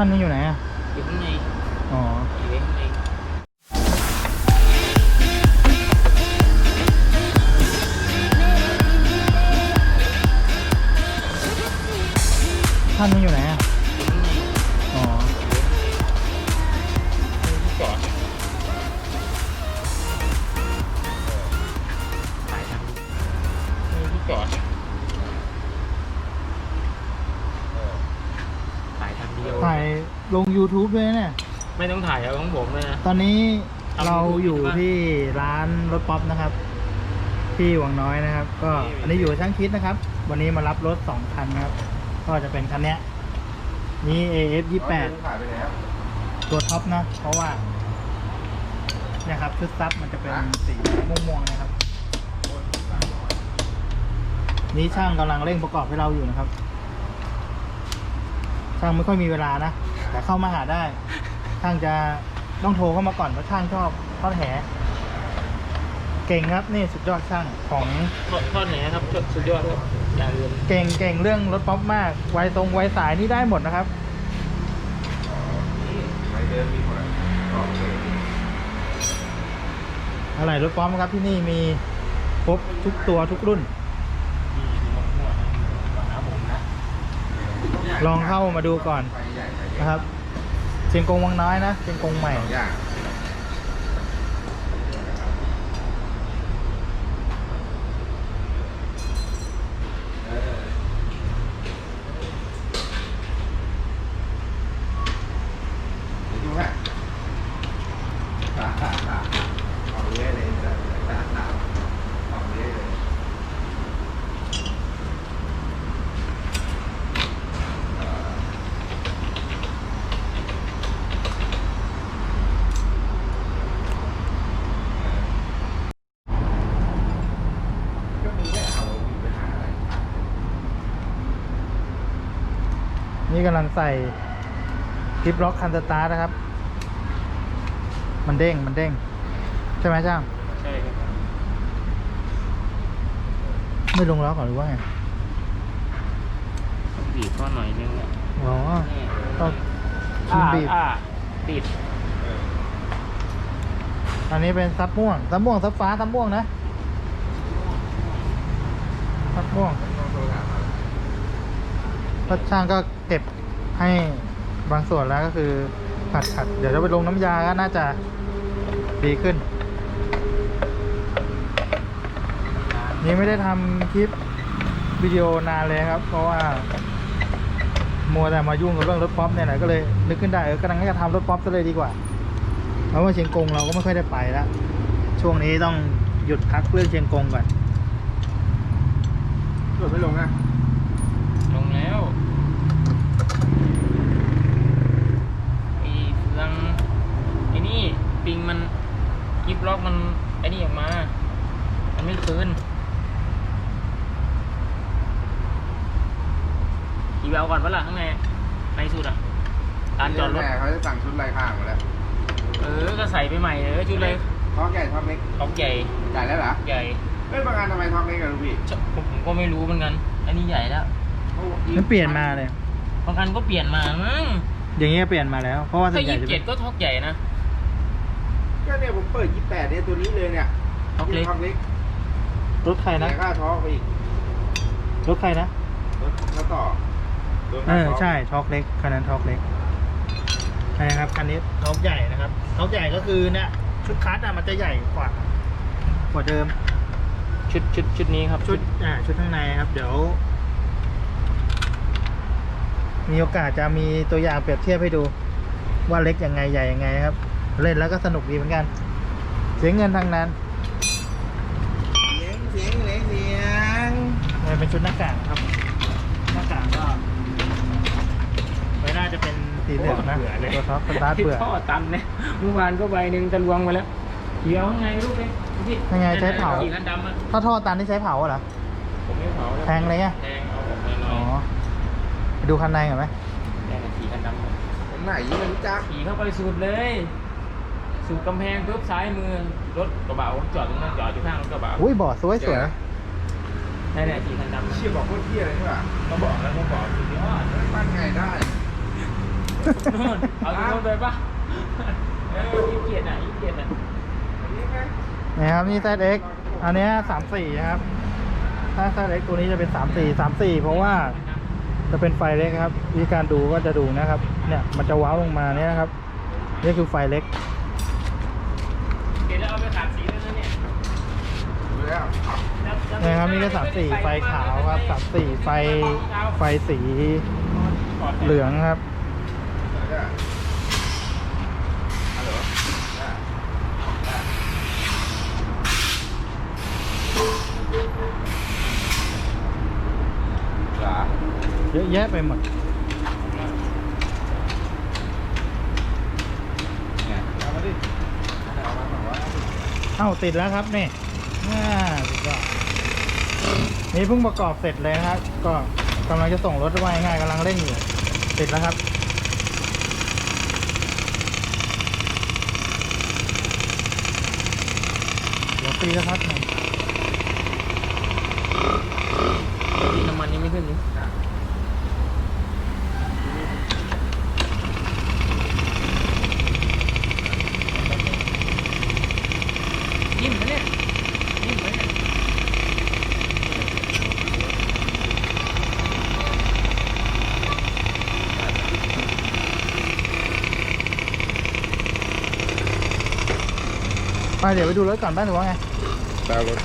ท่านนี่อยู่ไหนอะอยู่ข้างในอ๋ออยู่ข้างในท่านนี่อยู่ไหน ถ่ายทางเดียวถ่ายลง YouTube ด้วยเนี่ย ไม่ต้องถ่ายเอาของผมเลยนะ ตอนนี้ทำเรา YouTube อยู่ใช่ปะที่ร้านรถป๊อปนะครับ ที่หวังน้อยนะครับ ก็นี่ อันนี้อยู่ช่างคิดนะครับ วันนี้มารับรถสองคันครับ ก็จะเป็นคันเนี้ยนี่ AF 28ขายไปแล้ว ตัวท็อปนะ เพราะว่าเนี่ยครับชุดซับมันจะเป็นสีม่วงๆนะครับ นี่ช่างกำลังเร่งประกอบให้เราอยู่นะครับ ช่างไม่ค่อยมีเวลานะ แต่เข้ามาหาได้ ช่างจะต้องโทรเข้ามาก่อนเพราะช่างชอบทอดแห เก่งครับนี่สุดยอดช่างของทอดทอดไหนครับทอดสุดยอดครับอย่าลืมเก่งเก่งเรื่องรถป๊อปมากไวตรงไวสายนี่ได้หมดนะครับไม่เดิมมีหมดออกเลยอะไรรถป๊อปครับที่นี่มีครบทุกตัวทุกรุ่น ลองเข้ามาดูก่อนนะครับเชียงกงวังน้อยนะเชียงกงใหม่ สองอย่างเออเดี๋ยวดูฮะสาขาสาขาออกเรื่อยเลยสาขาสาออกเรื่อยเลย ก็มีแค่เอามีปัญหาอะไร นี่กำ ลังใส่คลิปล็อกคันสตาร์ทนะครับ มันเด้งมันเด้ง ใช่ไหมจ้างใช่ครับไม่ลงล็อกก่อนหรือว่าไงต้องบีบข้อหน่อยนึงอะอ๋อนี่ต้องชิมบีบอ่าติดอันนี้เป็นซับม่วงซับม่วงซับฟ้าซับม่วงนะซับม่วงต้องโทรถามเอาก็ช่างก็เก็บ ให้บางส่วนแล้วก็คือขัดขัดเดี๋ยวจะไปลงน้ำยาก็น่าจะดีขึ้น นี่ไม่ได้ทำคลิปวิดีโอนานเลยครับ เพราะว่ามัวแต่มายุ่งกับเรื่องรถป๊อปเนี่ยแหละก็เลยนึกขึ้นได้เออกำลังจะทำรถป๊อปซะเลยดีกว่าเพราะว่าเชียงกงเราก็ไม่ค่อยได้ไปแล้วช่วงนี้ต้องหยุดพักเรื่องเชียงกงก่อนตรวจไม่ลงนะ ลงแล้วไอ้เฟืองไอ้นี่ปิงมันกิฟล็อกมันไอ้นี่ออกมา มันไม่คืน อีเวลก่อนปะล่ะข้างในในสุดอะลานจอดรถ แม่เขาจะสั่งชุดลายข้างมาแล้วเออ ก็ใส่ไปใหม่เออชุดเลยท้องใหญ่ท้องเล็กท็อปใหญ่ใหญ่แล้วเหรอใหญ่เอ้ยบางงานทำไมท้องเล็กกันลูกพี่ชผมผมก็ไม่รู้เหมือนกัน อันนี้ใหญ่แล้วมันเปลี่ยนมาเลย บางอันก็เปลี่ยนมามั้งอย่างเงี้ยเปลี่ยนมาแล้ว เพราะว่าส่ถ้าวนใหญ่ยี่สิจะบเจ็เป็ดนก็ท็อกใหญ่นะ ก็เนี่ยผมเปิด28เนี่ยตัวนี้เลยเนี่ยท็อกเล็ก ท้องเล็กรถใครนะเสียค่าท้องไปอีกรถใครนะรถเขาต่อ โดนเอค่าอท้งใช่ท็อกเล็กคันนั้นท็อกเล็กใช่ครับคันนี้ท็อกใหญ่นะครับท็อกใหญ่ก็คือเนี่ยชุดคัสอะมันจะใหญ่กว่ากว่าเดิม ชุดชุดชุดนี้ครับชุดอ่าชุดข้างในครับ เดี๋ยว มีโอกาสจะมีตัวอย่างเปรียบเทียบให้ดู ว่าเล็กยังไงใหญ่ยังไงครับ เล่นแล้วก็สนุกดีเหมือนกัน เสียเงินทางนั้นเสียงเสียงเสียงเสียงนี่เป็นชุดหน้ากากครับ หน้ากากก็ไม่น่าจะเป็น สีเหลืองนะตัวท็อปสตาร์ทที่เปลือกท่อตันเนี่ยเมื่อวานก็ใบหนึ่งจะลวงไปแล้วเดี๋ยวข้างในลูกเองพี่ยังไงใช้เผาสีคันดำอะถ้าท่อตันที่ใช้เผาเหรอผมไม่เผานะแพงเลยไงแพงเอาผมน้อ๋ออยไปดูคันในก่อนไหมๆแพงสีคันดำเลยผมไหนไม่รู้จักขี่เข้าไปสุดเลยสุดกำแพงปุ๊บซ้ายมือรถกระบะจอดตรงนั้นจอดอยู่ข้างรถกระบะอุ้ยบอดสวยสวยนั่นแหละสีคันดำเชี่ยบอกโคตรเที่ยเลยนี่หว่าก็บอกแล้วก็บอกสุดยอดปั้นไงได้ นู่นเอาตรงนู้นไปปะเออยี่เกียรอะยี่เกียรอะนะครับนี่ ZX อันเนี้สามสี่ครับ ถ้า ZX ตัวนี้จะเป็นสามสี่สามสี่เพราะว่าจะเป็นไฟเล็กครับ วิธีการดูก็จะดูนะครับ เนี่ยมันจะว้าวลงมาเนี่ยนะครับนี่คือไฟเล็ก เดี๋ยวเราเอาไปขัดสีแล้วนะเนี่ยดูแล้วนะครับนี่ก็สามสี่ไฟขาวครับสามสี่ไฟไฟสีเหลืองครับ อะแยะไปหมดเนี่ยเอามาดิเอามาบอกว่าเอ้าติดแล้วครับนี่อ่าสุดยอดนี่เพิ่งประกอบเสร็จเลยนะครับ ก็กำลังจะส่งรถว่าง่ายๆกำลังเร่งอยู่ติดแล้วครับเดี๋ยวตีแล้วครับหนึ่ง สีน้ำมันยังไม่ขึ้นเลยยิ้มนะเนี่ยยิ้มนะเนี่ย ไปเดี๋ยวไปดูรถก่อนบ้านหรือว่าไงแปลรถ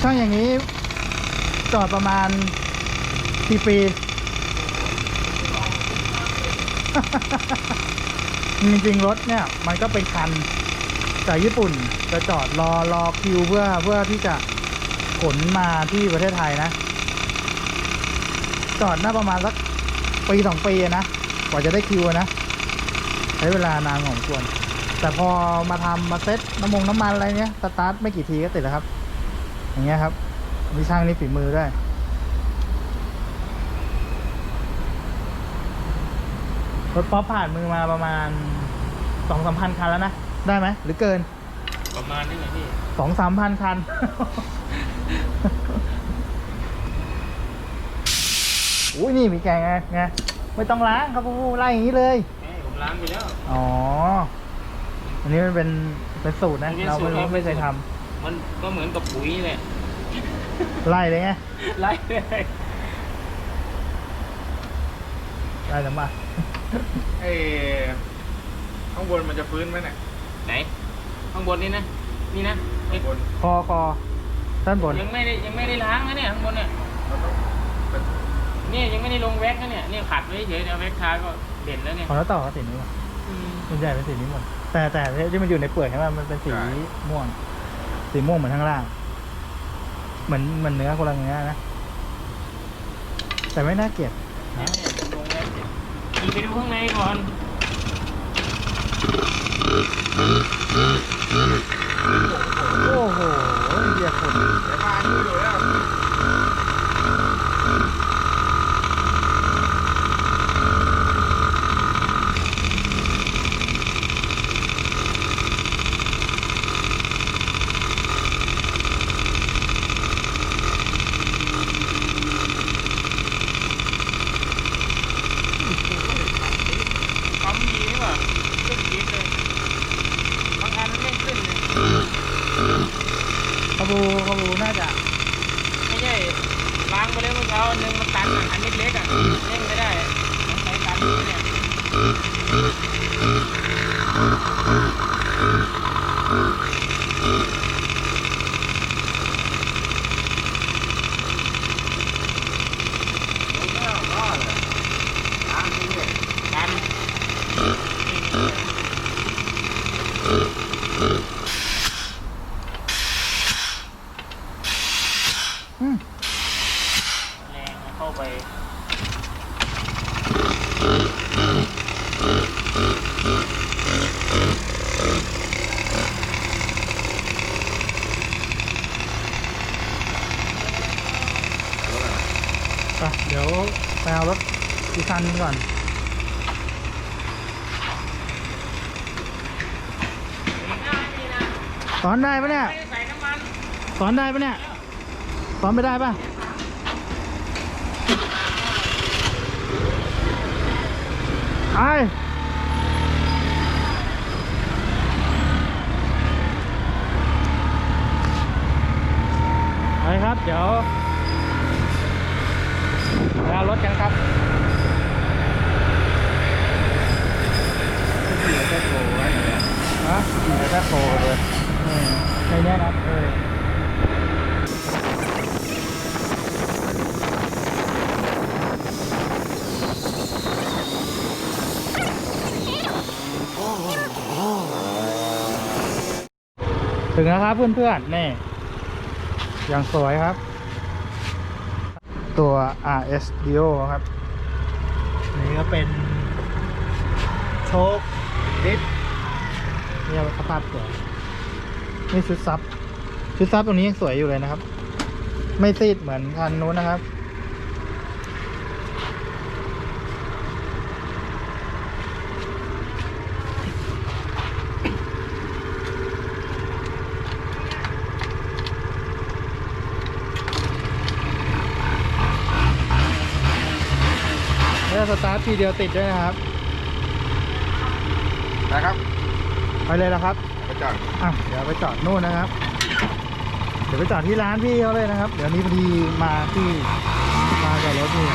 ช่างอย่างนี้จอดประมาณกี่ปี จริงๆรถเนี่ย มันก็เป็นคัน จากญี่ปุ่นจะจอดรอรอคิวเพื่อเพื่อที่จะขนมาที่ประเทศไทยนะ จอดน่าประมาณสักปีสองปีนะกว่าจะได้คิวนะใช้เวลานานของควร แต่พอมาทำมาเซ็ตน้ำมงน้ำมันอะไรเนี้ยสตาร์ทไม่กี่ทีก็ติดแล้วครับ อย่างเงี้ยครับมีช่างนี่ฝีมือด้วยรถป๊อปผ่านมือมาประมาณสองสามพันคันแล้วนะ ได้ไหมหรือเกินประมาณนี้ไงพี่สองสามพันคัน อุ้ยนี่มีแกงไงไงไม่ต้องล้างครับพูไล่อย่างนี้เลย เอ้ยผมล้างไปแล้ว อ๋อ อันนี้มันเป็นเป็นสูตรนะเป็นเราสูไม่ตรรู้ครับ ไม่เคยทมันก็เหมือนกับปุ๋ยแหละำไล่เลยไงไล่เลยไล่ทำไม เอ้ข้างบนมันจะฟื้นไหมเนี่ย ไหน ข้างบนนี่นะ นี่นะไอ้ข้างบนคอคอด้านบนยังไม่ได้ยังไม่ได้ล้างนะเนี่ยข้างบนเนี่ยมันต้องเป็นเนี่ยยังไม่ได้ลงแว็กนะเนี่ยเนี่ยขัดไว้เฉยๆเอาแว็กทาก็เด่นแล้วเนี่ยของแล้วต่อก็สีนี้หมดอืมส่วนใหญ่เป็นสีนี้หมดแต่แต่ที่มันอยู่ในเปลือกใช่ไหมมันเป็นสีใช่ม่วง สีม่วงเหมือนข้างล่าง เหมือนเหมือนเนื้อคนละเนื้อนะแต่ไม่น่าเกลียดเนี่ยเนี่ยลงแว็กเนี่ยขี่ไปดูข้างในก่อน โอ้โหเรียกคน เดี๋ยวมาดูอยู่แล้ว ปั๊มดีนี่หว่าขึ้นจี๊ดเลยบางอันมันไม่ขึ้นเลย ขบูขบูน่าจะ ไม่ใช่ล้างไปแล้วเมื่อเช้าอันหนึงมันตันอะอันเล็กๆอะเล่นไม่ได้ต้องใช้ตันนี้เนี่ย ไม่เอารอดเลยล้างนี่เนี่ย ตัน อืม แรงเข้าไป ไปเดี๋ยวไปเอารถอีกคันหนึงก่อน สอนได้ปะเนี่ยไม่ได้ใส่น้ำมันสอนได้ปะเนี่ยสอนไม่ได้ปะไอไปครับ เดี๋ยวไปเอารถกันครับขี่แล้วก็โทรไว้อย่างเงี้ยฮะขี่แล้วก็โทรเลยอืม ในเนี้ยนะเออถึงแล้วครับเพื่อนๆ นี่ อย่างสวยครับ ตัว RS Dio ครับ นี่ก็เป็นโชคดิสนี่สภาพสวย นี่ชุดซับชุดซับตรงนี้ยังสวยอยู่เลยนะครับ ไม่ซีดเหมือนคันนู้นนะครับ แล้วสตาร์ททีเดียวติดด้วยนะครับ นะครับ ไปเลยแล้วครับไป จอดอะเดี๋ยวไปจอดโน่นนะครับ เดี๋ยวไปจอดที่ร้านพี่เขาเลยนะครับ เดี๋ยวนี้พอดีมาที่มากับรถนี่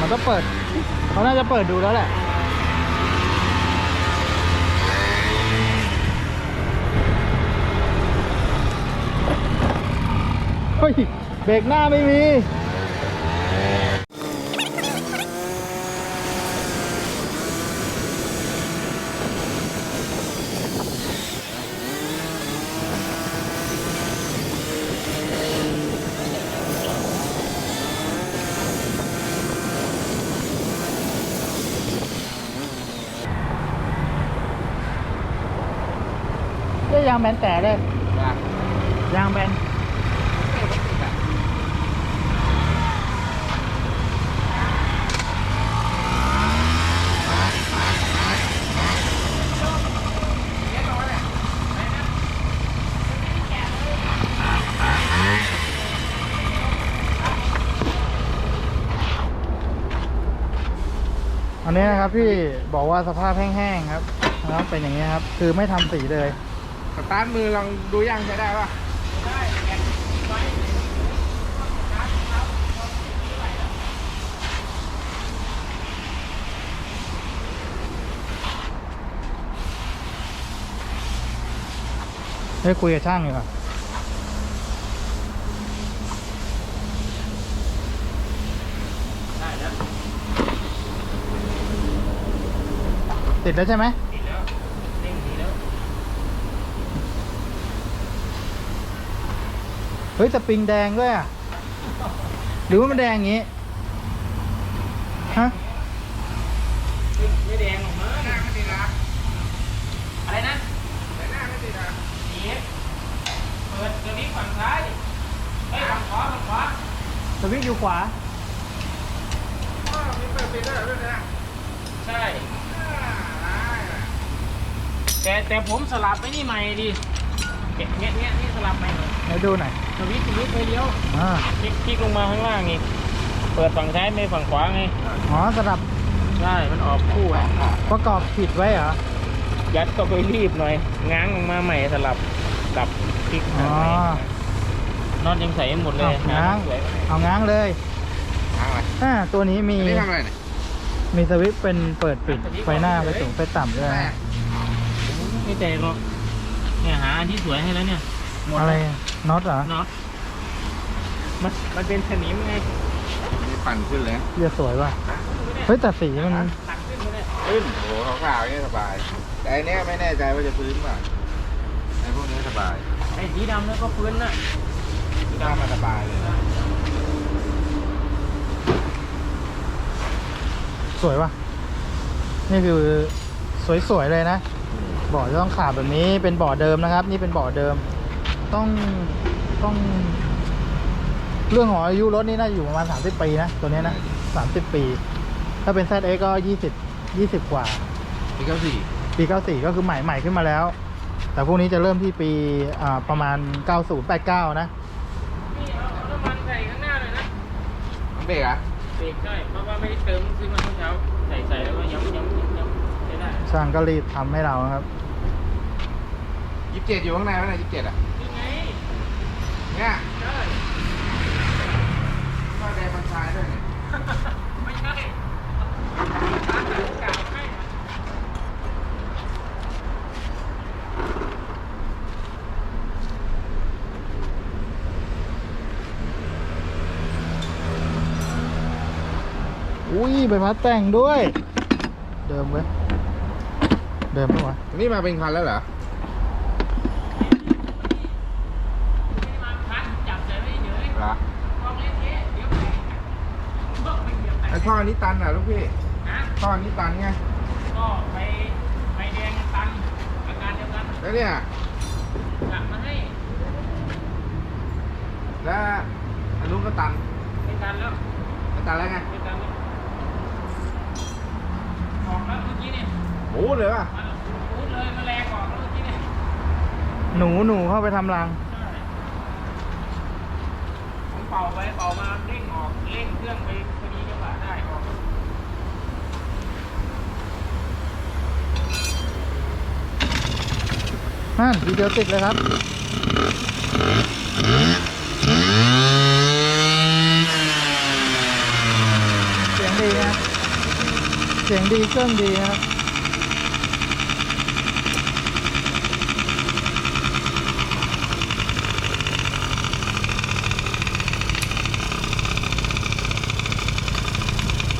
มันก็เปิดเขาน่าจะเปิดดูแล้วแหละเฮ้ยเบรกหน้าไม่มีางแบนแต่เลยจ้ะยางแบนอันนี้นะครับพี่บอกว่าสภาพแห้งๆครับนะครับเป็นอย่างนี้ครับ คือไม่ทำสีเลย สตาร์ทมือลองดูยังใช้ได้ปะได้คุยกับช่างอยู่ครับติดแล้วใช่ไหม ติดแล้วเร่งดีแล้ว เฮ้ยสปริงแดงด้วยอะ หรือว่ามันแดงอย่างงี้ ฮะ ไม่แดงหรอกมั้งหน้าไม่ติดนะอะไรนะหน้าไม่ติดนะนี่เปิดตัวนี้ฝั่งซ้ายเฮ้ยฝั่งขวาฝั่งขวาสวิตช์อยู่ขวาอ๋อมีเปิดปิดด้วยเหรอด้วยนะใช่ อ่าได้นะแต่แต่ผมสลับไปนี่ใหม่ดิ เงี้ยเงี้ยเงี้ยนี่สลับใหม่หน่อยให้ดูหน่อยสวิตช์สวิตช์ไปเลี้ยวอ่าคลิกคลิกลงมาข้างล่างนี่เปิดฝั่งซ้ายไม่ฝั่งขวาไงอ๋อสลับใช่มันออกคู่อะประกอบผิดไว้เหรอยัดก็ไปรีบหน่อย ง้างออกมาใหม่สลับดับคลิกอ๋หาอใหม่น็อตยังใส่หมดเลยเอาง้างสวยเอาง้างเลยทางอะไรอ่าตัวนี้มีอันนี่ทำอะไรเนี่ยมีสวิตช์เป็นเปิดปิดไฟหน้าไฟสูงไฟต่ำด้วยแม่นะไม่แตกหรอก เนี่ยหาอันที่สวยให้แล้วเนี่ยหมดอะไรแล้วน็อตเหรอน็อตมันมันเป็นสนิมไงนี่ปั่นขึ้นเลยเรียสวยว่ะเฮ้ยแต่สีมันตักขึ้นมาเลยขึ้นโอ้โหขาวๆอย่างนี้สบาย แต่อันเนี้ยไม่แน่ใจว่าจะพื้นป่ะไอ้พวกนี้สบายไอ้สีดำแล้วก็พื้นน่ะที่ด้ามาสบายเลยนะสวยว่ะนี่คือสวยๆเลยนะเบาะจะต้องขาดแบบนี้เป็นเบาะเดิมนะครับ นี่เป็นเบาะเดิม ต้องต้อง เรื่องของอายุรถนี่น่าจะอยู่ประมาณ 30 ปีนะ ตัวเนี้ยนะ30 ปี ถ้าเป็น ZX ก็ 20 20 กว่านี่ก็สี่ปี94 ก็คือใหม่ใหม่ขึ้นมาแล้ว แต่พวกนี้จะเริ่มที่ปีอ่าประมาณ 90 89 นะนี่เอาเอาน้ำมันใส่ข้างหน้าเลยนะเบรกอะเบรกได้เพราะว่าไม่ได้เติมซื้อมาเมื่อเช้าใส่ใส่แล้วก็ย้ำย้ำย้ำย้ำใช้ได้ ช่างก็รีบทำให้เรานะครับ ยี่สิบเจ็ดอยู่ข้างในไหมเนี่ยยี่สิบเจ็ดอะนี่ไงเนี่ยได้ก็แดงมันชายด้วยเนี่ยไม่ใช่ร้านหนังกาวให้อุ้ยใบพัดแต่งด้วย เดิมเว้ยเดิมปะวะนี่มาเป็นคันแล้วเหรอ ไม่ได้มาพันจับใจไว้เฉย เหรอ ๆกองเละเทะเดี๋ยวไปเบิกไปเหยียบ ไอ้ แตก ท่อนี้ตันเหรอลูกพี่นะท่อนี้ตันไงก็ไปไปแดงกันตันอาการเดียวกันแล้วเนี่ยหลังมาให้แล้วอันนู้นก็ตันไม่ตันแล้วไม่ตันแล้วไงไม่ตันแล้วออกแล้วเมื่อกี้เนี่ยโอ้เลยว่ะมันพูดเลยมันแรงออกแล้วเมื่อกี้เนี่ยหนูหนูเข้าไปทำรังใช่ผมเป่าไปเป่ามาเร่งออกเร่งเครื่องไปพอดีจังหวะได้ออก นั่นดีเดียวติดเลยครับ เสียงดีนะเสียงดีเครื่องดีนะครับ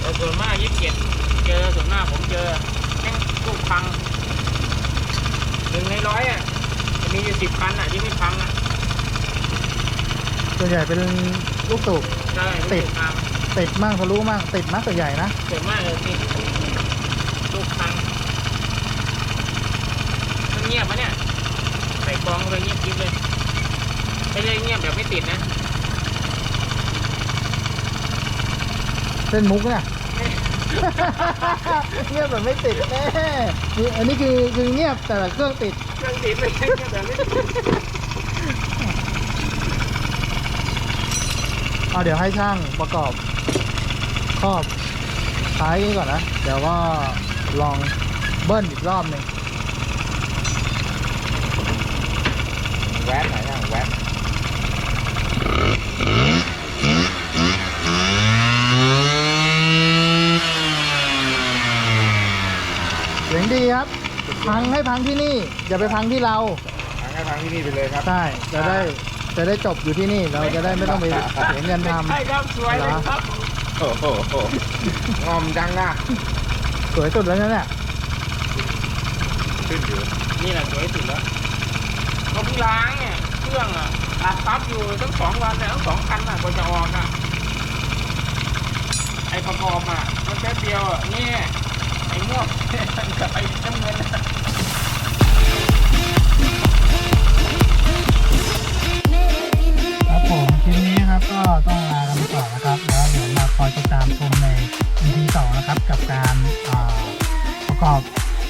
แต่ส่วนมากยี่สิบเจ็ดเจอส่วนมากผมเจอแม่งลูกพังหนึ่งในร้อยอะจะมีอยู่สิบคันอะที่ไม่พังอะ ส่วนใหญ่ เป็นลูกสูบ ใช่ติดลูกพังติดมั่งทะลุมั่งติดมากส่วนใหญ่นะส่วนมากเลยติดลูกพังมันเงียบปะเนี่ยใส่กรองเลยเงียบกิ๊บเลยไม่ได้เงียบแบบไม่ติดนะเส้นมุกเนี่ย เงียบแบบไม่ติดแน่นี่อันนี้คือคือเงียบแต่เครื่องติด เครื่องติดไม่ใช่เงียบแบบไม่ติด เอาเดี๋ยวให้ช่างประกอบครอบท้ายนี้ก่อนนะ เดี๋ยวก็ลองเบิ้ลอีกรอบหนึ่งแวะไหนอะแวะเสียงดีครับ พังให้พังที่นี่ อย่าไปพังที่เรา ทางให้ทางที่นี่ไปเลยครับ ใช่ จะได้ จะได้จบอยู่ที่นี่เราจะได้ไม่ต้องไปเสียเงินทใช่ครับสวยเลยครับโอ้โหงอมจังอะำสวยสุดแล้วนะเนี่ยขึ้นอยู่นี่แหละสวยสุดแล้วเขาเพิ่งล้างเนี่ยเครื่องอะอัดซับอยู่ตั้งสองวันแล้วทั้งสองคันอะกว่าจะออกอะไอประกอบอะมันแค่เดียวอะนี่ไอม่วงกับไอน้ำเงิน ลิปนี้ครับก็ต้องลากันไปก่อนนะครับ แล้วเดี๋ยวมาคอยติดตามชมใน EP 2นะครับ กับการประกอบ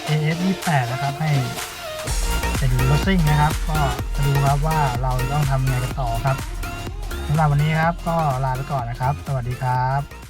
AF 28นะครับ ให้เป็นรถซิ่งนะครับ ก็จะดูครับว่าเราต้องทำยังไงกันต่อครับสำหรับวันนี้ครับก็ลาไปก่อนนะครับ สวัสดีครับ